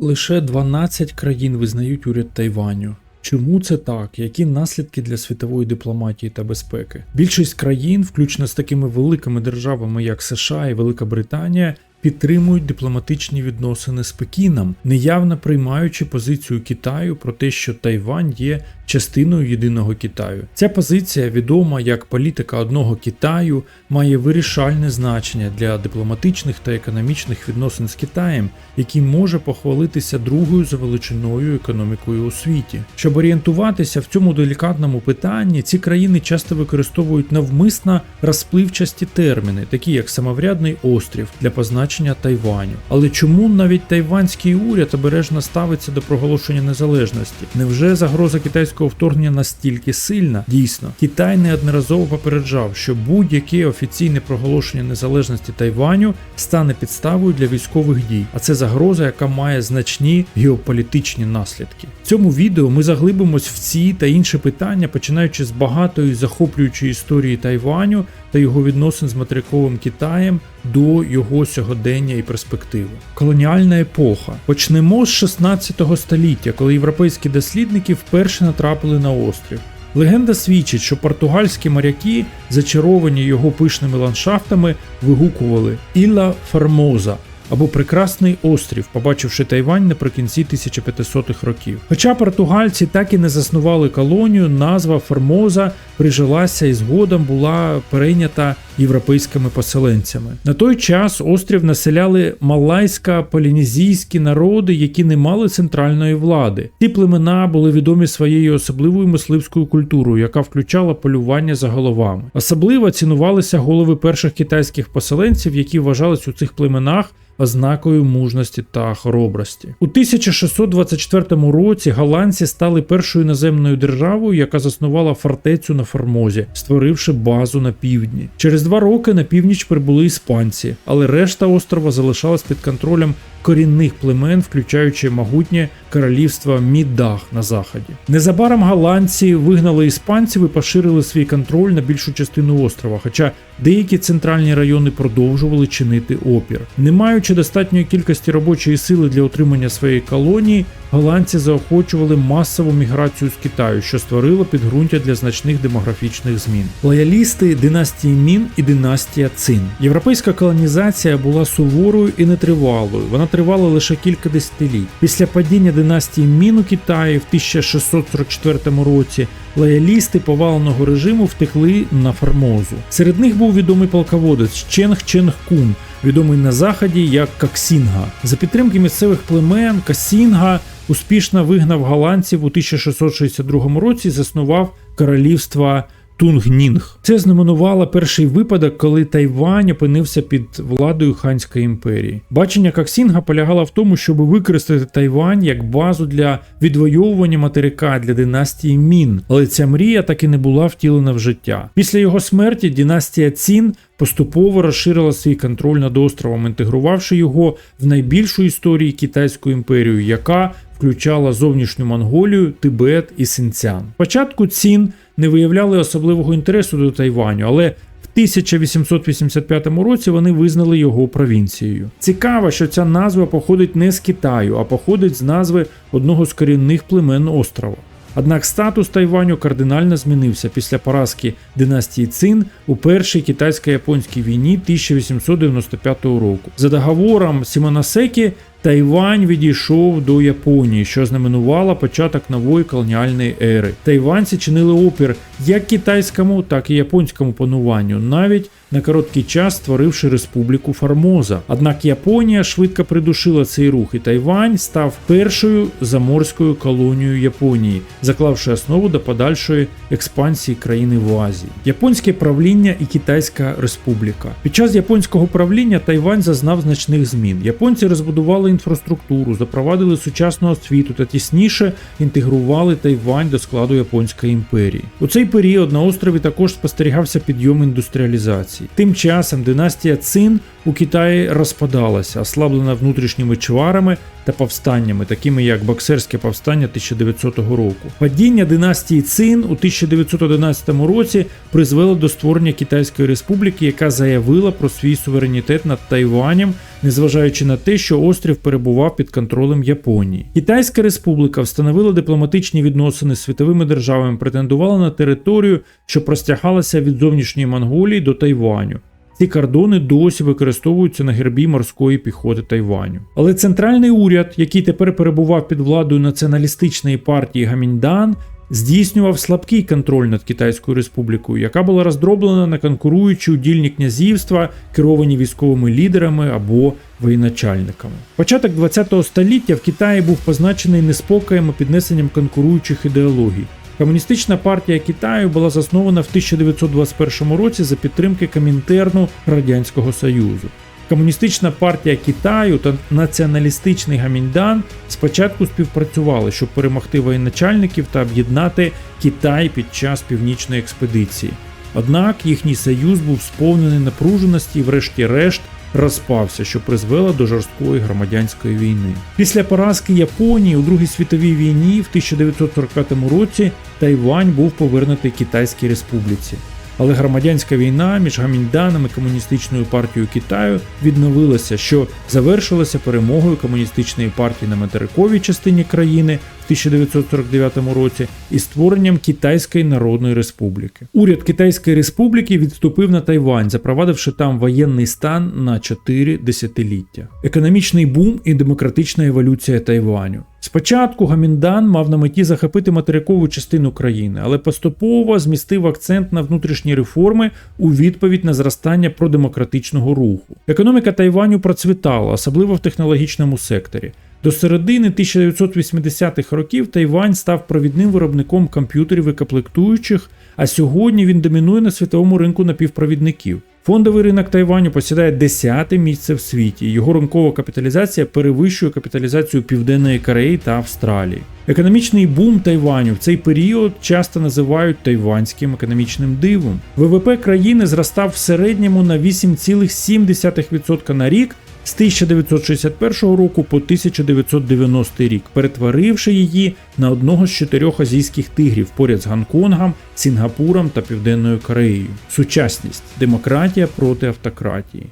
Лише 12 країн визнають уряд Тайваню. Чому це так? Які наслідки для світової дипломатії та безпеки? Більшість країн, включно з такими великими державами, як США і Велика Британія, підтримують дипломатичні відносини з Пекіном, неявно приймаючи позицію Китаю про те, що Тайвань є частиною єдиного Китаю. Ця позиція, відома як політика одного Китаю, має вирішальне значення для дипломатичних та економічних відносин з Китаєм, який може похвалитися другою за величиною економікою у світі. Щоб орієнтуватися в цьому делікатному питанні, ці країни часто використовують навмисно розпливчасті терміни, такі як самоврядний острів для позначення Тайваню. Але чому навіть тайванський уряд обережно ставиться до проголошення незалежності? Невже загроза китайського вторгнення настільки сильна? Дійсно, Китай неодноразово попереджав, що будь-яке офіційне проголошення незалежності Тайваню стане підставою для військових дій, а це загроза, яка має значні геополітичні наслідки. В цьому відео ми заглибимось в ці та інші питання, починаючи з багатої захоплюючої історії Тайваню та його відносин з материковим Китаєм до його сьогодення і перспективи. Колоніальна епоха. Почнемо з 16 століття, коли європейські дослідники вперше натрапили на острів. Легенда свідчить, що португальські моряки, зачаровані його пишними ландшафтами, вигукували Іла Формоза або Прекрасний острів, побачивши Тайвань наприкінці 1500-х років. Хоча португальці так і не заснували колонію, назва Формоза прижилася і згодом була перейнята європейськими поселенцями. На той час острів населяли малайсько-полінезійські народи, які не мали центральної влади. Ці племена були відомі своєю особливою мисливською культурою, яка включала полювання за головами. Особливо цінувалися голови перших китайських поселенців, які вважались у цих племенах ознакою мужності та хоробрості. У 1624 році голландці стали першою наземною державою, яка заснувала фортецю на Формозі, створивши базу на півдні. Через два роки на північ прибули іспанці, але решта острова залишалась під контролем корінних племен, включаючи могутнє королівство Мідах на заході. Незабаром голландці вигнали іспанців і поширили свій контроль на більшу частину острова, хоча деякі центральні райони продовжували чинити опір. Не маючи достатньої кількості робочої сили для утримання своєї колонії, голландці заохочували масову міграцію з Китаю, що створило підґрунтя для значних демографічних змін. Лоялісти династії Мін і династія Цин. Європейська колонізація була суворою і нетривалою. Вона тривала лише кілька десятиліть. Після падіння династії Мін у Китаї в 1644 році лоялісти поваленого режиму втекли на Формозу. Серед них був відомий полководець Ченг Ченг Кун, відомий на заході як Каксінга. За підтримки місцевих племен Касінга успішно вигнав голландців у 1662 році заснував королівство Тунгнінг. Це знаменувало перший випадок, коли Тайвань опинився під владою Ханської імперії. Бачення Каксінга полягало в тому, щоб використати Тайвань як базу для відвоювання материка для династії Мін, але ця мрія так і не була втілена в життя. Після його смерті династія Цін поступово розширила свій контроль над островом, інтегрувавши його в найбільшу історії Китайську імперію, яка включала зовнішню Монголію, Тибет і Синцян. Спочатку цін не виявляли особливого інтересу до Тайваню, але в 1885 році вони визнали його провінцією. Цікаво, що ця назва походить не з Китаю, а походить з назви одного з корінних племен острова. Однак статус Тайваню кардинально змінився після поразки династії Цин у першій китайсько-японській війні 1895 року. За договором Сімоносекі Тайвань відійшов до Японії, що знаменувало початок нової колоніальної ери. Тайванці чинили опір як китайському, так і японському пануванню, навіть на короткий час створивши республіку Формоза. Однак Японія швидко придушила цей рух, і Тайвань став першою заморською колонією Японії, заклавши основу до подальшої експансії країни в Азії. Японське правління і Китайська республіка. Під час японського правління Тайвань зазнав значних змін. Японці розбудували інфраструктуру, запровадили сучасну освіту та тісніше інтегрували Тайвань до складу Японської імперії. У цей період на острові також спостерігався підйом індустріалізації. Тим часом династія Цин у Китаї розпадалася, ослаблена внутрішніми чварами та повстаннями, такими як Боксерське повстання 1900 року. Падіння династії Цин у 1911 році призвело до створення Китайської республіки, яка заявила про свій суверенітет над Тайванем, незважаючи на те, що острів перебував під контролем Японії. Китайська республіка встановила дипломатичні відносини з світовими державами, претендувала на територію, що простягалася від зовнішньої Монголії до Тайваню. Ці кордони досі використовуються на гербі морської піхоти Тайваню. Але центральний уряд, який тепер перебував під владою націоналістичної партії Гаміньдан, здійснював слабкий контроль над Китайською республікою, яка була роздроблена на конкуруючі удільні князівства, керовані військовими лідерами або воєначальниками. Початок ХХ століття в Китаї був позначений неспокоєм і піднесенням конкуруючих ідеологій. Комуністична партія Китаю була заснована в 1921 році за підтримки Комінтерну Радянського Союзу. Комуністична партія Китаю та націоналістичний Гаміньдан спочатку співпрацювали, щоб перемогти воєначальників та об'єднати Китай під час північної експедиції. Однак їхній союз був сповнений напруженості і, врешті-решт, розпався, що призвело до жорсткої громадянської війни. Після поразки Японії у Другій світовій війні в 1945 році Тайвань був повернутий Китайській республіці. Але громадянська війна між Гаміньданом і комуністичною партією Китаю відновилася, що завершилася перемогою комуністичної партії на материковій частині країни 1949 році і створенням Китайської Народної Республіки. Уряд Китайської Республіки відступив на Тайвань, запровадивши там воєнний стан на 4 десятиліття. Економічний бум і демократична еволюція Тайваню. Спочатку Гаміндан мав на меті захопити материкову частину країни, але поступово змістив акцент на внутрішні реформи у відповідь на зростання продемократичного руху. Економіка Тайваню процвітала, особливо в технологічному секторі. До середини 1980-х років Тайвань став провідним виробником комп'ютерів і комплектуючих, а сьогодні він домінує на світовому ринку напівпровідників. Фондовий ринок Тайваню посідає 10 місце в світі. Його ринкова капіталізація перевищує капіталізацію Південної Кореї та Австралії. Економічний бум Тайваню в цей період часто називають тайванським економічним дивом. ВВП країни зростав в середньому на 8,7% на рік з 1961 року по 1990 рік, перетворивши її на одного з чотирьох азійських тигрів поряд з Гонконгом, Сінгапуром та Південною Кореєю. Сучасність демократія проти автократії.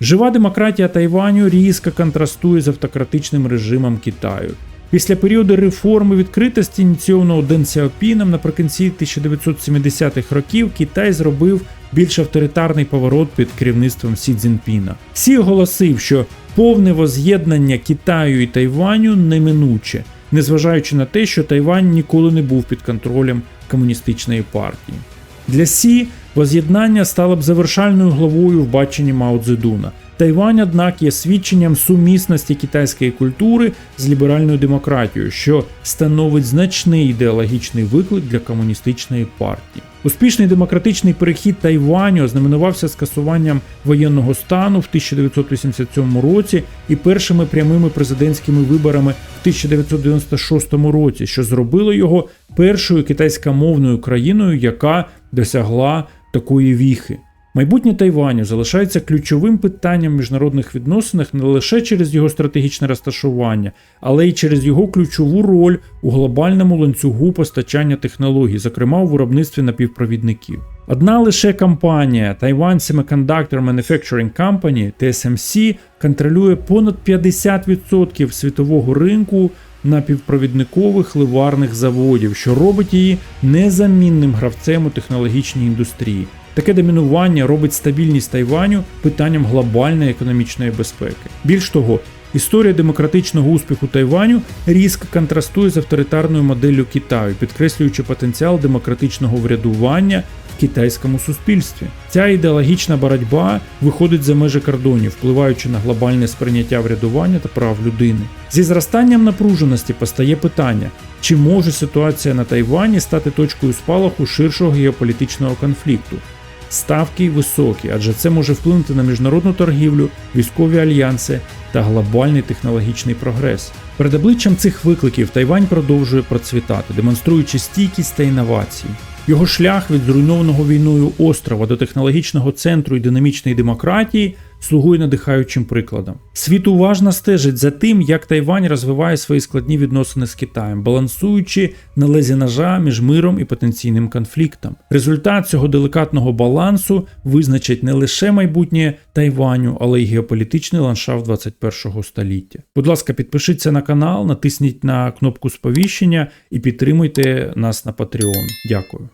Жива демократія Тайваню різко контрастує з автократичним режимом Китаю. Після періоду реформи відкритості, ініційованого Ден Сяопіном наприкінці 1970-х років, Китай зробив більш авторитарний поворот під керівництвом Сі Цзіньпіна. Сі оголосив, що повне воз'єднання Китаю і Тайваню неминуче, незважаючи на те, що Тайвань ніколи не був під контролем комуністичної партії. Для Сі воз'єднання стало б завершальною главою в баченні Мао Цзедуна. Тайвань, однак, є свідченням сумісності китайської культури з ліберальною демократією, що становить значний ідеологічний виклик для комуністичної партії. Успішний демократичний перехід Тайваню ознаменувався скасуванням воєнного стану в 1987 році і першими прямими президентськими виборами в 1996 році, що зробило його першою китайськомовною країною, яка досягла такої віхи. Майбутнє Тайваню залишається ключовим питанням в міжнародних відносинах не лише через його стратегічне розташування, але й через його ключову роль у глобальному ланцюгу постачання технологій, зокрема у виробництві напівпровідників. Одна лише компанія Taiwan Semiconductor Manufacturing Company TSMC контролює понад 50% світового ринку напівпровідникових ливарних заводів, що робить її незамінним гравцем у технологічній індустрії. Таке домінування робить стабільність Тайваню питанням глобальної економічної безпеки. Більш того, історія демократичного успіху Тайваню різко контрастує з авторитарною моделлю Китаю, підкреслюючи потенціал демократичного врядування китайському суспільстві. Ця ідеологічна боротьба виходить за межі кордонів, впливаючи на глобальне сприйняття врядування та прав людини. Зі зростанням напруженості постає питання. Чи може ситуація на Тайвані стати точкою спалаху ширшого геополітичного конфлікту? ставки високі, адже це може вплинути на міжнародну торгівлю, військові альянси та глобальний технологічний прогрес. Перед обличчям цих викликів Тайвань продовжує процвітати, демонструючи стійкість та інновації. Його шлях від зруйнованого війною острова до технологічного центру і динамічної демократії слугує надихаючим прикладом. Світ уважно стежить за тим, як Тайвань розвиває свої складні відносини з Китаєм, балансуючи на лезі ножа між миром і потенційним конфліктом. Результат цього делікатного балансу визначить не лише майбутнє Тайваню, але й геополітичний ландшафт 21 століття. Будь ласка, підпишіться на канал, натисніть на кнопку сповіщення і підтримуйте нас на Patreon. Дякую.